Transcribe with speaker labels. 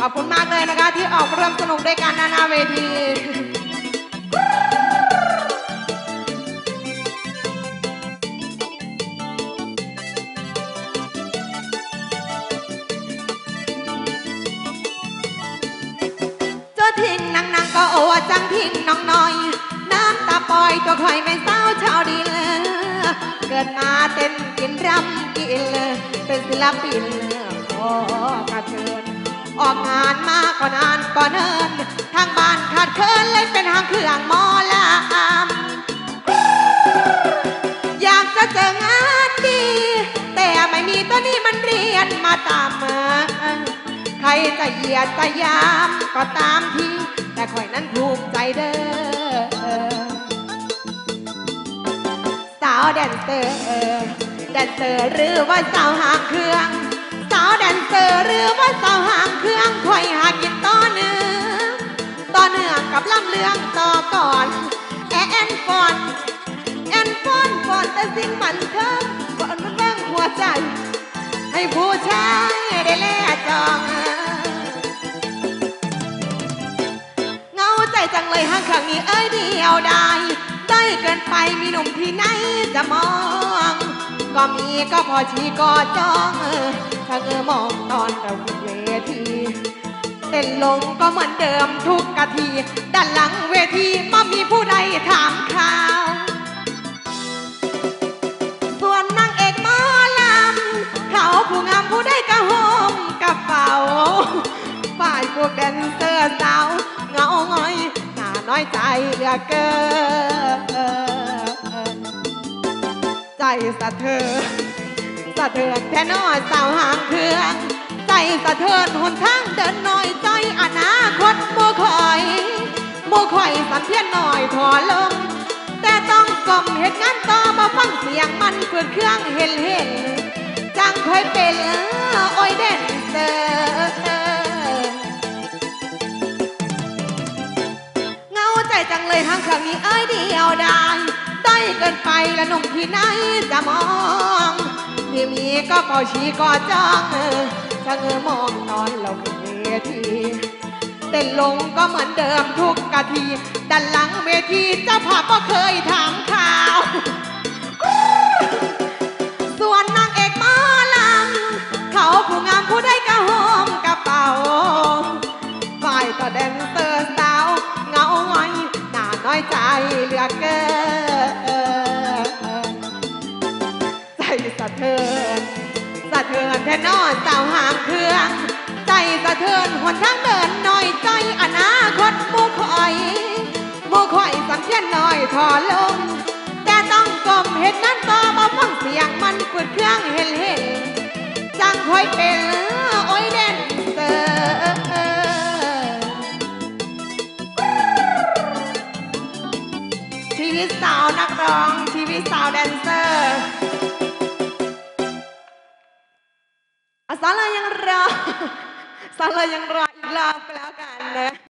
Speaker 1: ขอบคุณมากเลยนะคะ ที่ออกเร่มสนุกด้วยกันนานาเวทีเจ้าทิ้งนางนางก็โอ้จังทิ้งน้องน้อย น้ำตาปล่อยตัวคอยไม่เศร้าชาวดีเลย เกิดมาเต้นกินรำกินเลยเป็นศิลปินขอกระเทิน ออกงานมาก็นานก็เนิน ทางบ้านขาดเคินเลยเป็นทางเครื่องมอลำอยากจะเจองานดี แต่ไม่มีตัวนี้มันเรียนมาตามมาใครจะเหยียดจะยามก็ตามทีแต่ข่อยนั้นภูมิใจเด้อสาวแดนเซอร์แดนเซอร์หรือว่าสาวหางเครื่อง สาวแดนเซอร์หรือ กับลำเลืองต่อก่อน แอนฟอนแอนฟอนฟอนแต่สิ่งบันเทิงก่อนมันเบิ่งหัวใจ ให้ผู้ชายได้แลจองเงาใจจังเลยห้างครั้งนี้เอ้ยเดียวได้ ได้เกินไปมีหนุ่มที่ไหนจะมอง ก็มีก็พอชีก็จองถ้าเออมองตอนเราขึ้นเวที เต้นลงก็เหมือนเดิมทุกกะที ด้านหลังเวทีไม่มีผู้ใดถามข่าว ส่วนนางเอกหมอลำเขาผู้งามผู้ได้กระหมกระเป๋า ฝ่ายพวกแดนเซอร์สาวเงาหงอยหน้าน้อยใจเหลือเกิน ใจสะเทือนสะเทือนแค่นอสาวหางเครื่อง ใจสะเทือนหนทางเดินหน่อยใจอนาคตโมคอยโมคอยสันเทียนหน่อยถอลง แต่ต้องกลมเหตุงานต่อมาฟังเสียงมันเปิดเครื่องเห็นเห็นจังค่อยเป็นโอ้ยเด่นเซอเงาใจจังเลยทางครั้งนี้เอ้ยเดียวได้ได้เกินไปและหนุ่มที่ไหนจะมองที่มีก็เป่าชีก็จ้อง เออจะเงอมองตอนเราขึ้นเวทีเต้นลงก็เหมือนเดิมทุกกะทีด้านหลังเวทีเจ้าภาพก็เคยถามข่าว ส่วนนางเอกหมอลำเขาผู้งามผู้ได้กระหมกระเป๋าฝ่ายก็แดนเซอร์สาวเงาหงอยหน้าน้อยใจเหลือเกิน สะเทือนแท่นอสาวหางเครื่อง ใจสะเทือนหนทางเดินหน่อยใจอนาคตมูคอยมูคอยสังเทียนหน่อยถอลง แต่ต้องกลมเห็นนั้นต่อมาฟังเสียงมันเปิดเครื่องเห็นเห็นจังคอยเป็นโอ้ยเด่นเซอร์ชีวิตสาวนักร้อง ชีวิตสาวแดนเซอร์ อะสาวเลย